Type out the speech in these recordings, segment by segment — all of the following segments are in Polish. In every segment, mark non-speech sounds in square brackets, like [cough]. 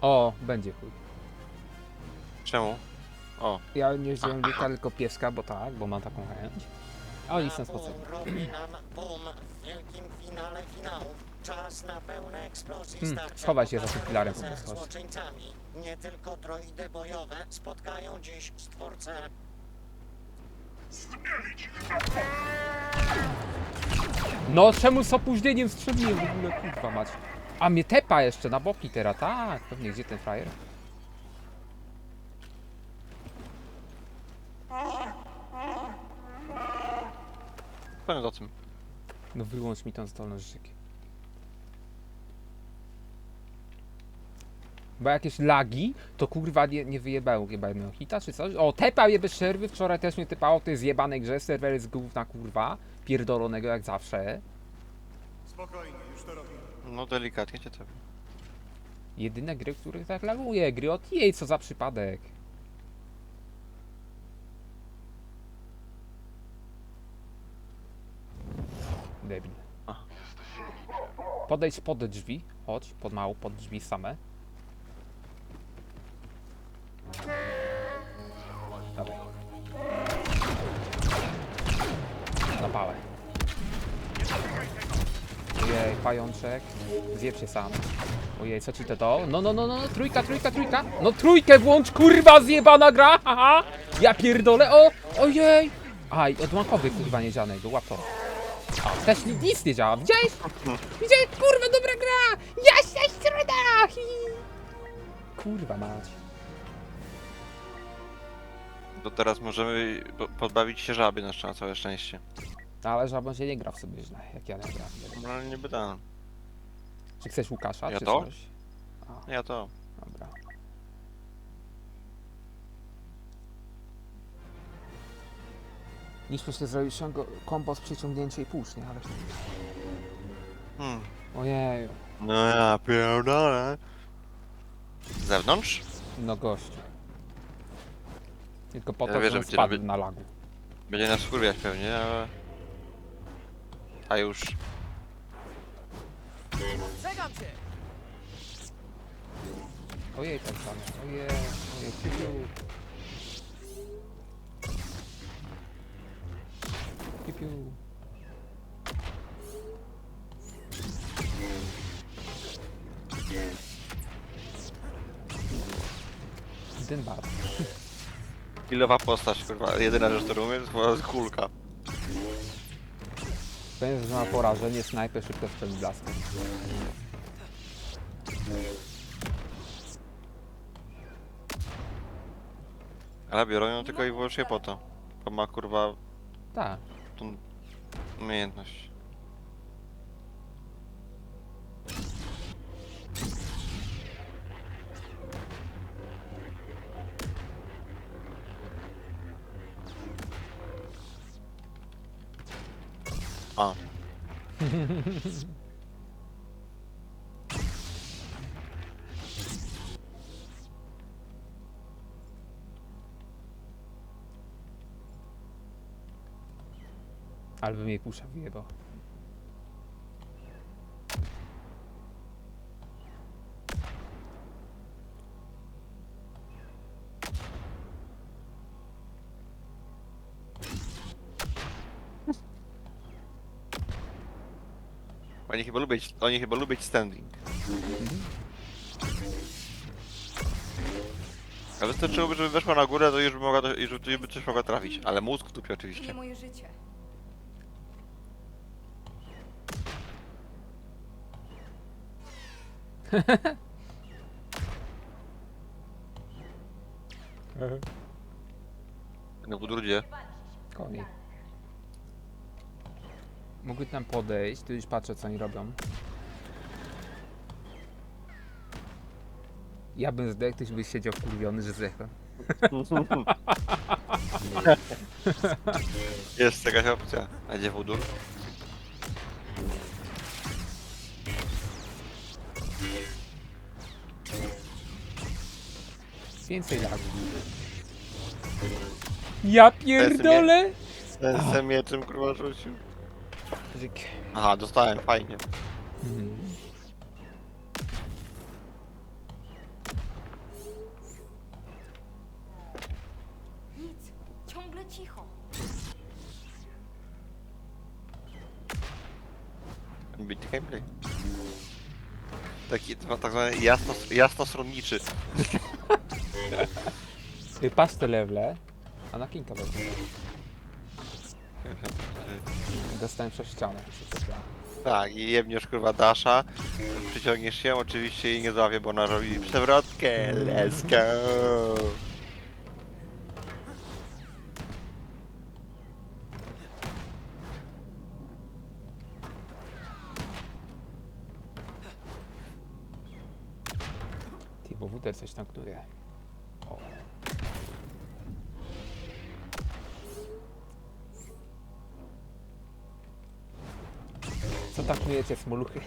O, będzie chuj. Czemu? O, Ja nie wziąłem wilka, tylko pieska, bo tak, bo mam taką chęć. A oni są Bum, robi nam bum w wielkim finale finału. Czas na pełne eksplozji Hmm, starcia schowaj się za tym filarem, ze po prostu. złoczyńcami. Nie tylko droidy bojowe spotkają dziś stwórcę No, czemu z opóźnieniem strzeliłem w ogóle, kurwa mać. A mnie tepa jeszcze na boki teraz, tak, pewnie gdzie ten frajer? powiem o tym. No wyłącz mi tą zdolność rzeki. Bo jakieś lagi, to kurwa nie, nie wyjebało chyba jednego hita czy coś. O, tepał je bez przerwy, wczoraj też mnie tepało, to jest jebanej grze, serwer jest gówna kurwa, pierdolonego jak zawsze. Spokojnie. No delikatnie cię tak. Jedyne gry, które tak laguje, gry od jej, co za przypadek. Debil. Podejdź pod drzwi, chodź, pod mało, pod drzwi same. Dawaj. Na pałę. Ojej, pajączek. Zjeb się sam. Ojej, co ci to to? No, no, no, no, trójka, trójka, trójka. No trójkę włącz, kurwa, zjebana gra, haha. Ja pierdolę, o, ojej. Aj, odłamkowy, kurwa, niedzianego, łap to. A, też ni- nic nie działa, widziałeś? Widziałeś, kurwa, dobra gra. Jaśna środa. Kurwa mać. To teraz możemy po- podbawić się szczę- na całe szczęście. No, ale żabą się nie gra w sobie źle, jak ja nie gram. No ale nie pytałem. Czy chcesz Łukasza, Ja czy to? coś? Ja to. Dobra. Niż myślę zrobić ściągo- kombo z przyciągnięcie i pusz, nie? Ale... Hmm. Ojej, No ja pierdolę. Z zewnątrz? no gościu. Tylko po Ja to, wiem, że że będzie spadł robić- na lagu. Będzie nas wkurwiać pewnie, ale... A już. Ojej, tak samo. Ojej, ojej, piu, piu. Piu, piu. Ten bar. Ilowa postać, kurwa. Jedyna rzecz, którą umiem, to jest kulka. Że ma porażenie, snajper szybko strzeli blaskiem. Ale biorą ją tylko i wyłącznie po to. Bo ma kurwa Tak. tą umiejętność. A. Ale jej pusza wyjebał. Oni chyba lubią, oni chyba lubią standing. A wystarczyłoby, żeby weszła na górę, to już by mogła, już już by coś mogła trafić. Ale mózg w dupie Nie oczywiście. moje życie. No w drugie. Mogły tam podejść, tu już patrzę co oni robią. Ja bym zdechł, ktoś by siedział wkurwiony, że zdechłem. [laughs] Jest jakaś opcja. A gdzie wódur? Więcej lagów. Ja pierdolę! Ten mieczem kurwa rzucił. Zik. Aha, dostałem, fajnie. Mhm. Nic, ciągle cicho. Bity gameplay. Taki dwa tak zwany jasno, jasnosronniczy. Y, Pastę lewle, a na kinka wezmę. [laughs] Dostałem przez ścianę. Tak, i jebniesz kurwa Dasha, przyciągniesz się, oczywiście jej nie złapię, bo ona robi przewrotkę. Let's go! Ty, bo wuter coś tam knuje. Co tak knujecie, smoluchy?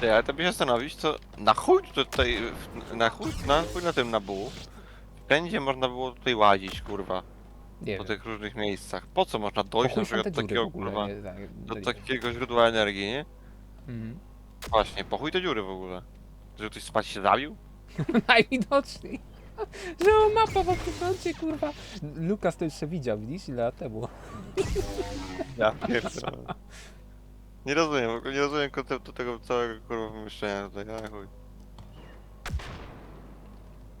Ty, ale to by się zastanowić, co na chuj tutaj, na chuj, na chuj na tym nabu. Wszędzie można było tutaj łazić, kurwa, Nie po wiem. tych różnych miejscach. Po co można dojść chuj na te przykład do dziury w takiego, ogóle. kurwa, nie, tak, do nie- takiego źródła energii, nie? Mhm. Właśnie, po chuj te dziury w ogóle. Że ktoś spać się zabił? [laughs] Najwidoczniej. Że [laughs] on mapa w okrucencie, kurwa. Lukas to jeszcze widział, widzisz, ile lat temu. [laughs] Ja pierdolę. Nie rozumiem, w ogóle nie rozumiem konceptu tego całego kurwa wymyślenia tutaj, ale chuj.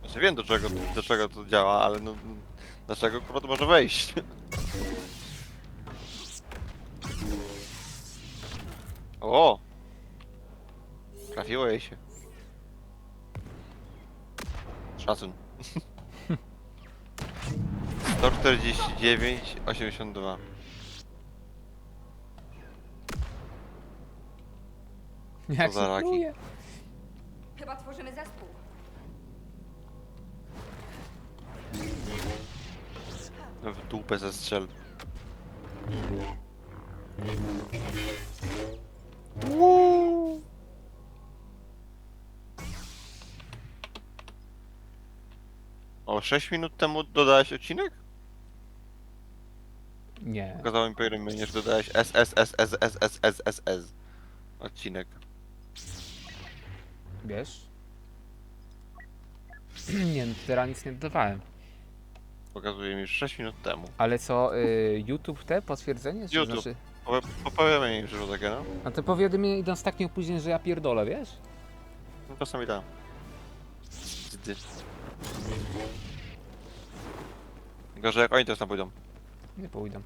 Znaczy wiem do czego, do czego to działa, ale no... Dlaczego kurwa to może wejść? [laughs] O! Trafiło jej się. Szacun. 149, 82. [laughs] Jak za się raki? Chyba tworzymy zespół. W dupę ze strzel. O, 6 minut temu dodałeś odcinek? Nie. Pokazało mi powiadomienie, że dodałeś SSSSSSSS odcinek. Wiesz? [clears throat] Nie, no teraz nic nie dodawałem. Pokazuje mi już 6 minut temu. Ale co, y, YouTube te potwierdzenie? Czy YouTube. Znaczy, po powiadomienie mi przyszło takie, no. a te powiadomienia idą z takim opóźnieniem, że ja pierdolę, wiesz? No czasami tak. Zdy. Gorzej jak oni też tam pójdą. Nie pójdę.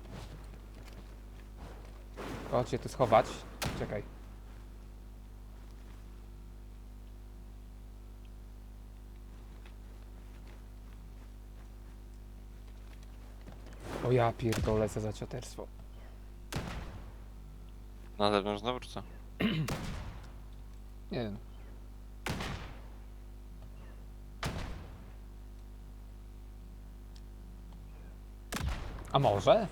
Chodźcie tu schować. Czekaj. O ja pierdolę, za cioterstwo. Na zewnątrz znowu czy co? [clears throat] Nie wiem. A może?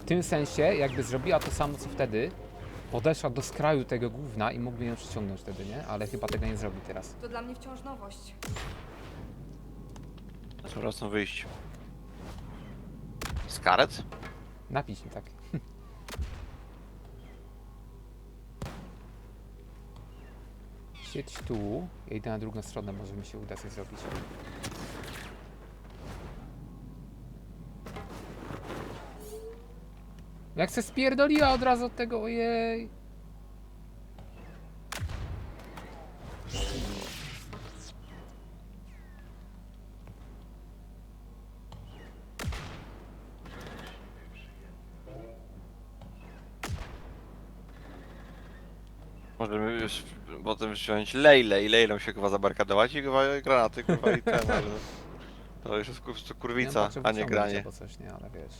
W tym sensie, jakby zrobiła to samo co wtedy, podeszła do skraju tego gówna i mógłby ją przyciągnąć wtedy, nie? Ale chyba tego nie zrobi teraz. To dla mnie wciąż nowość. Są wyjść. Skaret? Napisz mi tak. Siedź tu, ja idę na drugą stronę, może mi się uda coś zrobić. Jak se spierdoliła od razu od tego, ojej. Możemy już potem wziąć Lejlę i Lejlą się chyba zabarkadować i chyba granaty chyba i ten, ale... To już jest kur- kurwica, a nie granie. albo coś, nie, ale wiesz.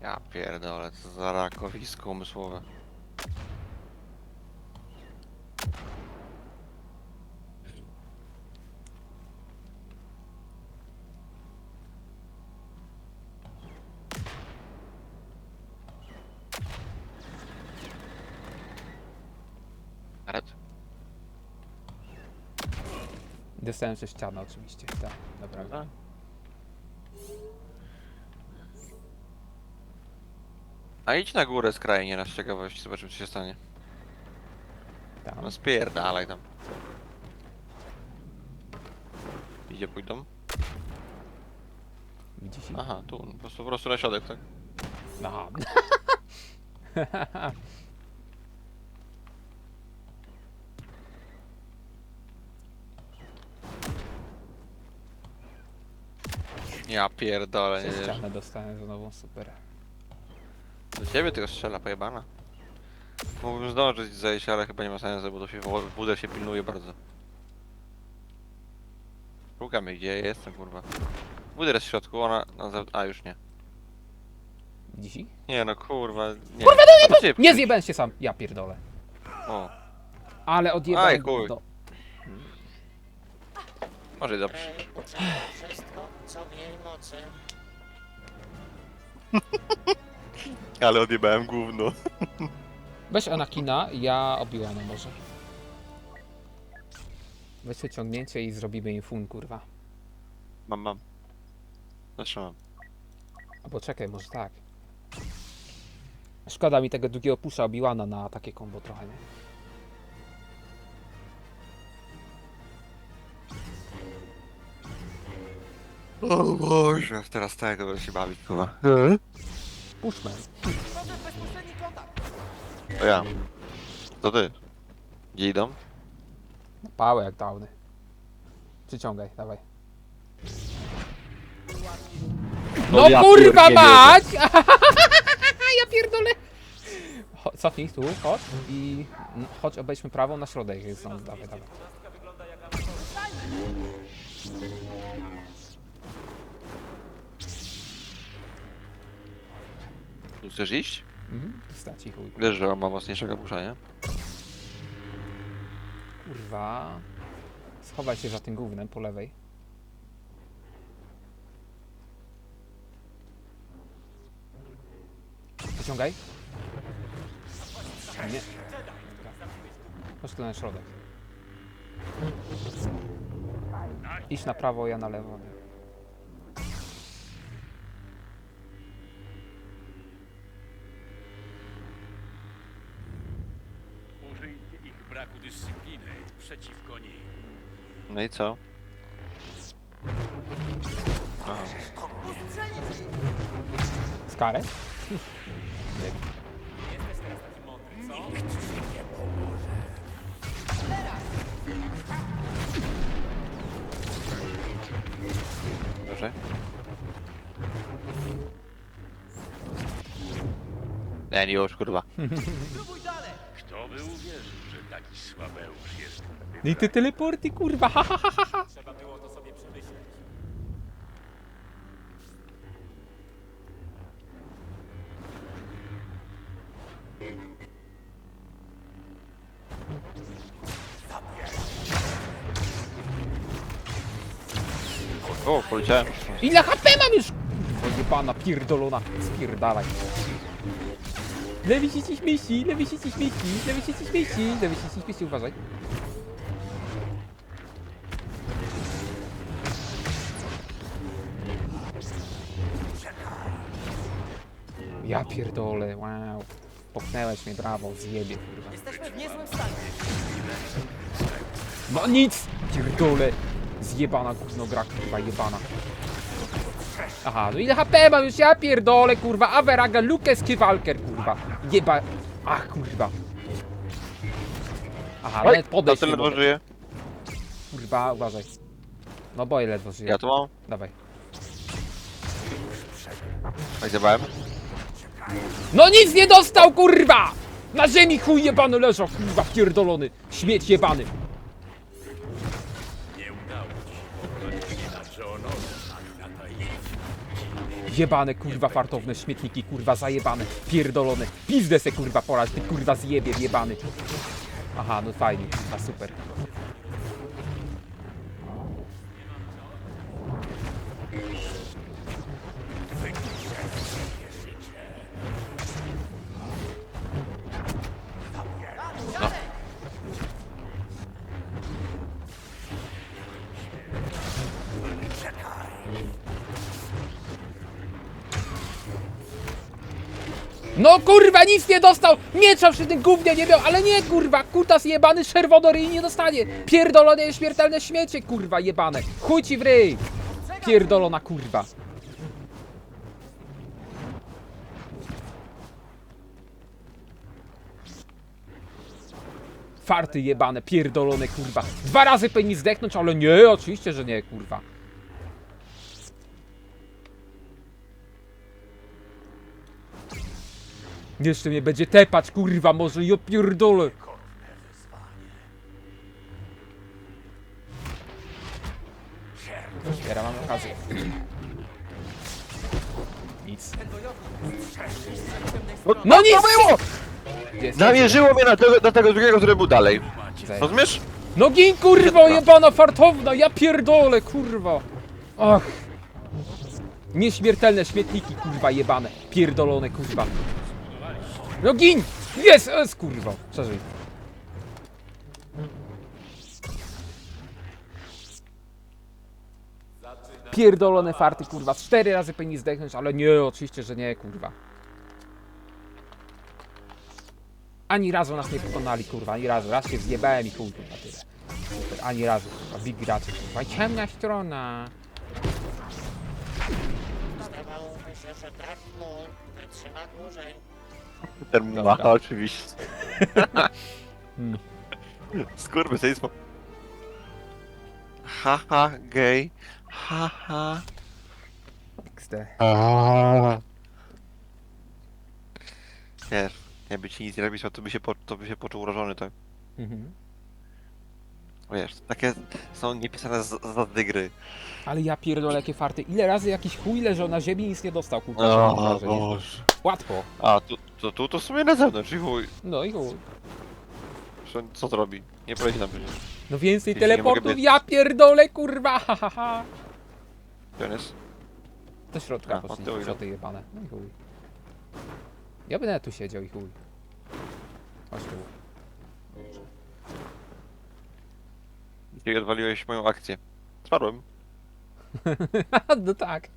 Ja pierdolę, co za rakowisko umysłowe. Dostałem przez ścianę oczywiście, tak, dobra. A idź na górę skrajnie na ciekawości, zobaczymy co się stanie. Tam. No spierdalaj tam. Gdzie pójdą? Widzisz? Aha, tu, po prostu, po prostu na środek, tak? Aha. [laughs] Ja pierdolę, nie Przez wiesz. ścianę dostałem znowu, super. Do ciebie tylko strzela, pojebana. Mógłbym zdążyć zejść, ale chyba nie ma sensu, bo to się budę się pilnuje bardzo. Szukamy gdzie ja jestem, kurwa. Budę jest w środku, ona na zew... A już nie. Widzisz? Nie no kurwa, nie. Kurwa, no nie Nie zjebałem się sam, ja pierdolę. O, Ale odjebałem. Aj, chuj. no. może i dobrze. Wszystko, jej mocy. Ale odjebałem gówno. Weź Anakina, ja Obi-Wana może. Weź wyciągnięcie i zrobimy im fun, kurwa. Mam, mam. Zawsze mam. Albo czekaj, może tak. Szkoda mi tego drugiego pusza Obi-Wana na takie kombo trochę, nie? O Boże, teraz tego będę się bawić, kurwa. Pushman. To ja. To ty. Gdzie idą? Pałę jak downy. Przyciągaj, dawaj. No No ja kurwa pierdzielę. mać! [laughs] ja pierdolę! Cho- Cofnij tu, chodź i n- chodź obejdźmy prawą na środek, jest stąd, dawaj, dawaj. Tu chcesz iść? Mhm, staci chuj. Wiesz, że on ma mocniejszego pusza, nie? Kurwa. Schowaj się za tym gównem po lewej. Wyciągaj. Nie. Chodź tu na środek. Idź na prawo, ja na lewo. Przeciwko niej. No i co? Aha. Skarę? Dobrze. Ten już, kurwa. Kto by uwierzył, że taki słabeusz jest? I te teleporty, kurwa! Ha, ha, ha, ha, ha. O, poleciałem. Ile HP mam już? Kurwa, pana pierdolona. Spierdalaj. Lewy się ci śmieci, lewy się ci śmieci, lewy się ci śmieci, lewy się ci śmieci, uważaj. Ja pierdolę, wow. Popchnęłeś mnie, brawo, zjebie, kurwa. Jesteśmy w niezłym stanie. No nic! Pierdolę! Zjebana gówno gra, kurwa, jebana. Aha, no ile HP mam już, ja pierdolę, kurwa, Averaga, Lucas Kiwalker, kurwa. Jeba... Ach, kurwa. Aha, nawet To podejść tyle nie ledwo mogę. żyje. Kurwa, uważaj. No boję ledwo żyje. Ja tu mam. Dawaj. Tak zjebałem. No nic nie dostał, kurwa! Na ziemi chuj jebany leżał, kurwa, pierdolony. Śmieć jebany. Jebane, kurwa, fartowne śmietniki, kurwa, zajebane, pierdolone. Pizdę se, kurwa, porać, ty, kurwa, zjebie, jebany. Aha, no fajnie, a super. No kurwa, nic nie dostał! Miecza przy tym gównie nie miał, ale nie kurwa! Kutas jebany czerwonoryj nie dostanie! Pierdolone śmiertelne śmiecie, kurwa jebane! Chuj ci w ryj! Pierdolona kurwa! Farty jebane, pierdolone kurwa! Dwa razy powinni zdechnąć, ale nie, oczywiście, że nie kurwa! Jeszcze mnie będzie tepać, kurwa, może ja pierdolę. Teraz mam okazję. Nic. No nic! Jest, Namierzyło mnie na tego, na tego drugiego, który był dalej. jest. Rozumiesz? No gin, kurwa, jebana fartowna, ja pierdolę, kurwa. Ach. Nieśmiertelne śmietniki, kurwa, jebane. Pierdolone, kurwa. No gin! Jest, jest, kurwa. Przeżyj. Pierdolone farty, kurwa. Cztery razy powinni zdechnąć, ale nie, oczywiście, że nie, kurwa. Ani razu nas nie pokonali, kurwa, ani razu. Raz się zjebałem i chuj, kurwa, tyle. Ani razu, kurwa, big gracze, kurwa. Ciemna strona. Zdawałoby się, że drewno wytrzyma dłużej. Ten Dobra. [laughs] oczywiście. [laughs] Hmm. Skurwysyństwo. Haha, gej. Haha. XD. Wiesz, jakby ci nic nie robił, to by się, po, to by się poczuł urażony, tak? Mhm. Wiesz, takie są niepisane z, za dygry. Ale ja pierdolę jakie farty. Ile razy jakiś chuj leżał na ziemi i nic nie dostał, kurwa. że mam wrażenie. Boże. Łatwo. A, tu, to, tu to w sumie na zewnątrz i chuj. No i chuj. Co- Co to robi? Nie poleci nam przecież. No więcej Jeśli nie mogę teleportów, być- ja pierdolę, kurwa, ha, ha, ha. Gdzie on jest? Do środka A, od poszli, tyłu jebane. No i chuj. Ja będę tu siedział i chuj. Chodź tu. Dzisiaj odwaliłeś moją akcję. Spadłem. [laughs] no tak.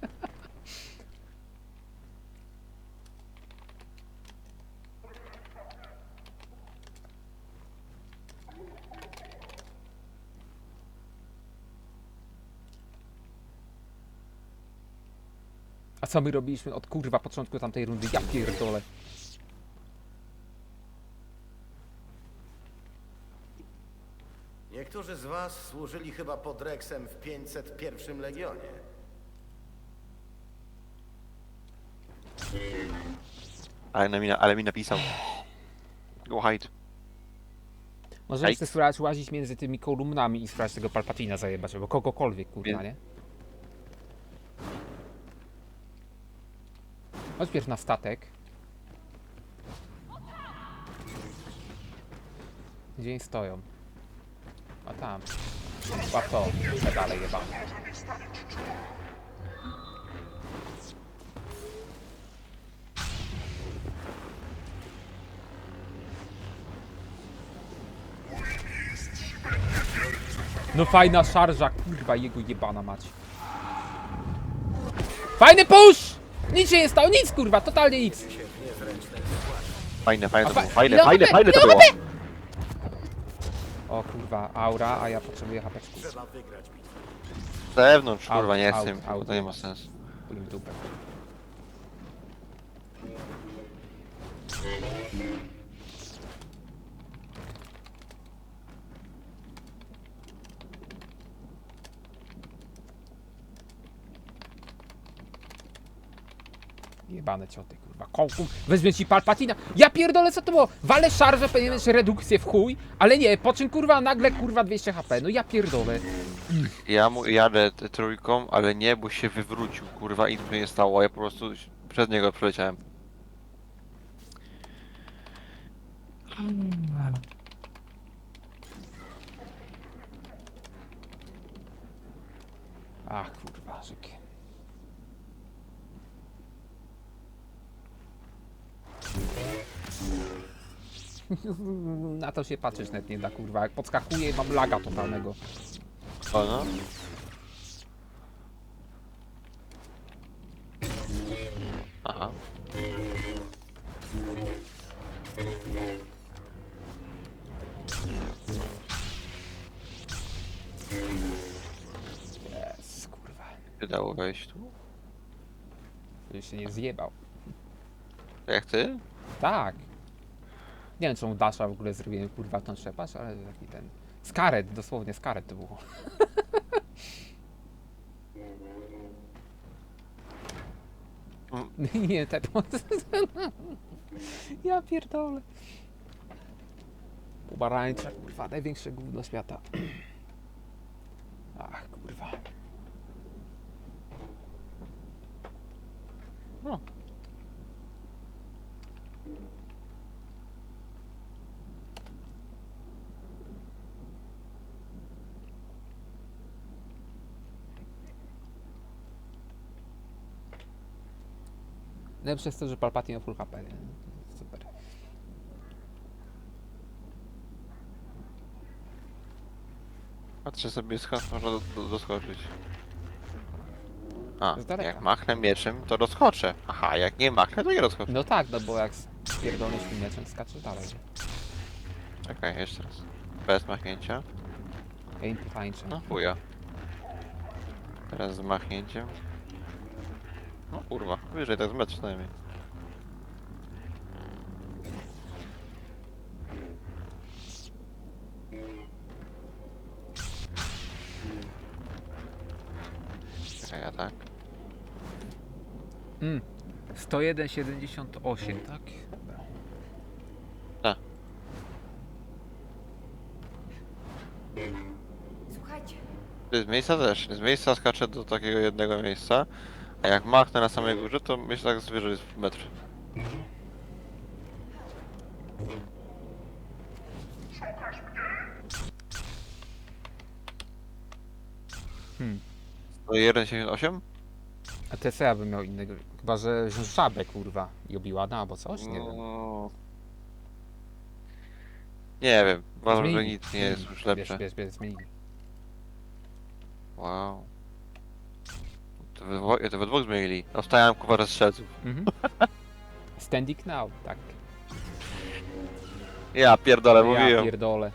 A co my robiliśmy od kurwa początku tamtej rundy? Ja pierdolę. Niektórzy z was służyli chyba pod Rexem w 501 Legionie. Ale, na mi, na- ale mi napisał. Go hide. Możemy Ej. sobie spróbować łazić między tymi kolumnami i spróbować tego Palpatina zajebać, albo kogokolwiek, kurwa, Więc- nie? Chodź pierw na statek. Gdzie oni stoją? A tam. Łap to, dalej jeba. No fajna szarża, kurwa, jego jebana mać. Fajny push! Nic się nie stało, nic kurwa, totalnie nic. Fajne, fajne to było. Fajne, ile fajne, HP? fajne to Ile było. O kurwa, aura, a ja potrzebuję hapeczki. Trzeba wygrać bitwę. Z zewnątrz, Out, kurwa, nie out, chcę. out. To nie ma sensu. Chuj w dupę. Jebane cioty, kurwa. Kołku, wezmę ci palpatina. Ja pierdolę, co to było? Wale szarże, powinieneś redukcję w chuj, ale nie, po czym kurwa nagle kurwa 200 HP. No ja pierdolę. Ja mu jadę t- trójką, ale nie, bo się wywrócił, kurwa, i nic nie stało, a ja po prostu przez niego przeleciałem. Ach kurwa, [laughs] Na to się patrzeć nawet nie da, kurwa. Jak podskakuję, mam laga totalnego. Pana? Aha. Jest, kurwa. Się dało wejść tu? Żebyś się nie zjebał. Jak ty? Tak. Nie wiem, czemu Dasha w ogóle zrobiłem kurwa tą trzepasz, ale taki ten... Skaret, dosłownie skaret to było. [laughs] nie, te Ja pierdolę. Pomarańcza, kurwa, największe gówno świata. Ach, kurwa. No. Najlepsze jest to, że Palpatine ma full HP, nie? Super. Patrzę sobie skąd można do, do, doskoczyć. A, Z daleka. jak machnę mieczem, to doskoczę. Aha, jak nie machnę, to nie doskoczę. No tak, no bo jak pierdolę śminiaczem skaczesz dalej. Czekaj, jeszcze raz. Bez machnięcia. Aim tańczy. No chuja. Teraz z machnięciem. No kurwa, wyżej, tak z metr przynajmniej. Czekaj, ja tak. Mm. 101,78, tak? Dobra. Słuchajcie, Z miejsca też. Z miejsca skaczę do takiego jednego miejsca. A jak machnę na samej górze, to myślę tak zwierzę jest metr. Hmm. To 1,78? A co ja bym miał innego? Chyba, że żabę, kurwa, i obiłana albo coś? Nie wiem. No. Nie wiem, uważam, że Zmienili. nic nie jest już lepsze. Wiesz, wiesz, wiesz, zmienili. Wow. To we, dwo- to we dwóch zmienili. Dostałem kuwarę strzelców. Mhm. [laughs] Standing now, tak. Ja pierdolę, ja mówiłem. pierdolę.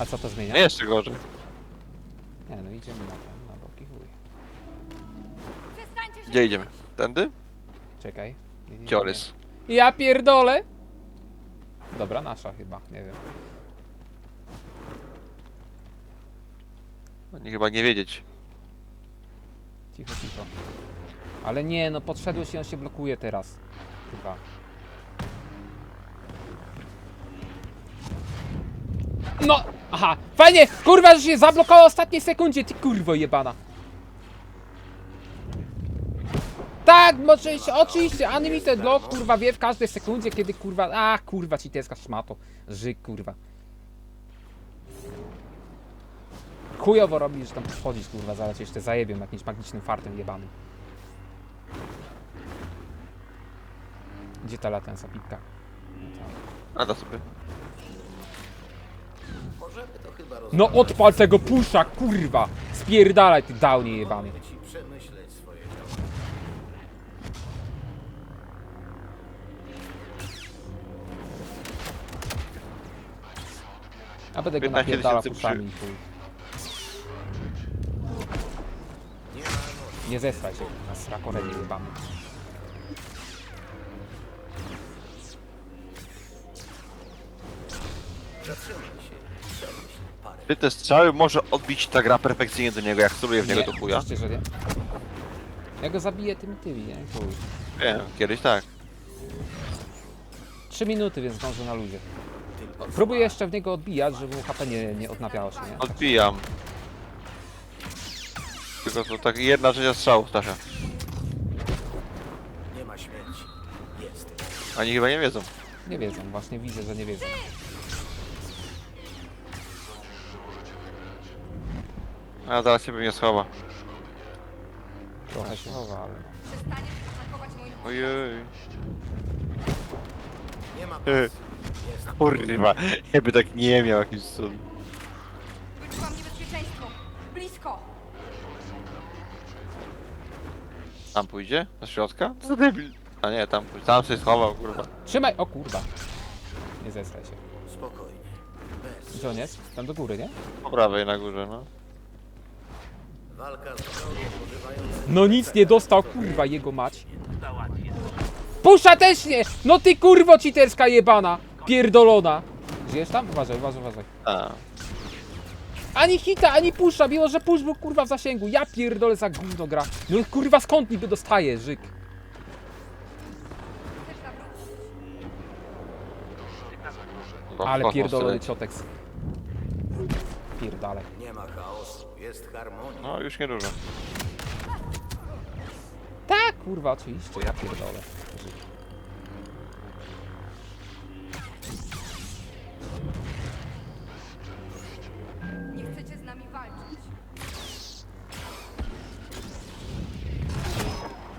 A co to zmienia? Nie, jeszcze gorzej. Nie, no idziemy na ten, na boki chuj. przestańcie. Gdzie idziemy? Tędy? Czekaj. Nie, nie, nie, Ciolys. nie. Ja pierdolę! Dobra, nasza chyba, nie wiem. Oni chyba nie wiedzieć. Cicho, cicho. Ale nie, no podszedłeś i on się blokuje teraz. Chyba. No! Aha! Fajnie! Kurwa, że się zablokowało w ostatniej sekundzie, ty kurwo jebana! Tak, oczywiście, oczywiście, unlimited block, kurwa, wie w każdej sekundzie, kiedy kurwa, a kurwa, ci teska szmato, żyk, kurwa. Chujowo robi, że tam podchodzić, kurwa, zaraz jeszcze zajebią jakimś magicznym fartem jebanym. Gdzie ta latensa pipka? Nada sobie. Możemy to chyba roz... No odpal tego pusza, kurwa! Spierdalaj ty downie jebany. Ci przemyśleć swoje działania. A będę go 15 napierdala tysięcy puszami chuj. Nie zesraj się, na srakorenie parę. Ty te strzały może odbić ta gra perfekcyjnie do niego, jak celuje w niego Nie, do chuja. oczywiście, że nie. Ja go zabiję tymi tymi, nie? Chuj. Wiem, kiedyś tak. Trzy minuty, więc zdążę na luzie. Próbuję jeszcze w niego odbijać, żeby mu HP nie, nie odnawiało się, nie? Odbijam. Tylko to tak jedna trzecia strzału, Stasia. nie ma śmierci. Jest. Oni chyba nie wiedzą. Nie wiedzą, właśnie widzę, że nie wiedzą. A zaraz się pewnie schowa. Trochę się chowa, ale... Przestaniesz atakować moich... Ojej. Nie ma pasji. Jest. Kurwa, jakby tak nie miał jakiś cud. Tam pójdzie? Do środka? Co debil. A nie, tam pójdzie. Tam się schował, kurwa. Trzymaj! O kurwa! Nie zesraj się. Spokojnie. Bez. Gdzie on jest? Tam do góry, nie? Po prawej na górze, no. Walka z wrogiem używającym... No nic nie dostał, kurwa, jego mać. Pusza też nie! No ty kurwo citerska jebana! Pierdolona! Żyjesz tam? Uważaj, uważaj, uważaj. A. Ani hita, ani pusza, mimo że push był kurwa w zasięgu. Ja pierdolę za gówno gra. No kurwa skąd niby dostaje, żyk? No, Ale mocno pierdolony leci. ciotek. Pierdalaj. Nie ma chaosu, jest harmonia. No już niedużo. Tak, kurwa, oczywiście, ja pierdolę. Żyk.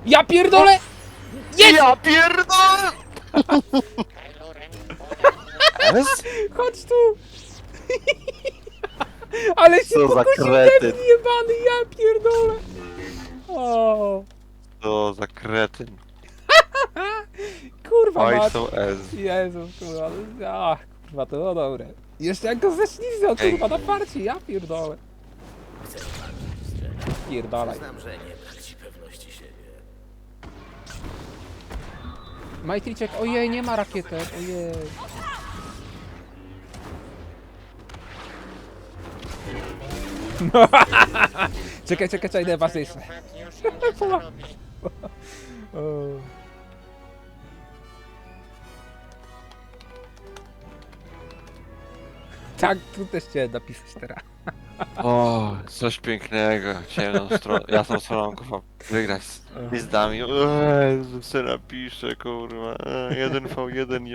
Ja pierdolę! Jest! Ja pierdolę! Chodź tu! [laughs] Ale się Co za kretyn. ten jebany, ja pierdolę! O, To za kretyn. [laughs] kurwa Oj, mać. są S. Jezus, kurwa, no, ach, kurwa, to było dobre. Jeszcze jak go ześliznął, Ej. kurwa, na parcie, ja pierdolę. Pierdalaj. Znam, że nie Majtriczek, ojej, nie ma rakietek, ojej. [laughs] czekaj, czekaj, czekaj, najważniejsze. [laughs] Tak, tu też chciałem napisać teraz. O, coś pięknego. Ciemną stronę, jasną stroną, kurwa. Wygrać z gwizdami. O Jezu, co napiszę, kurwa. E, 1v1,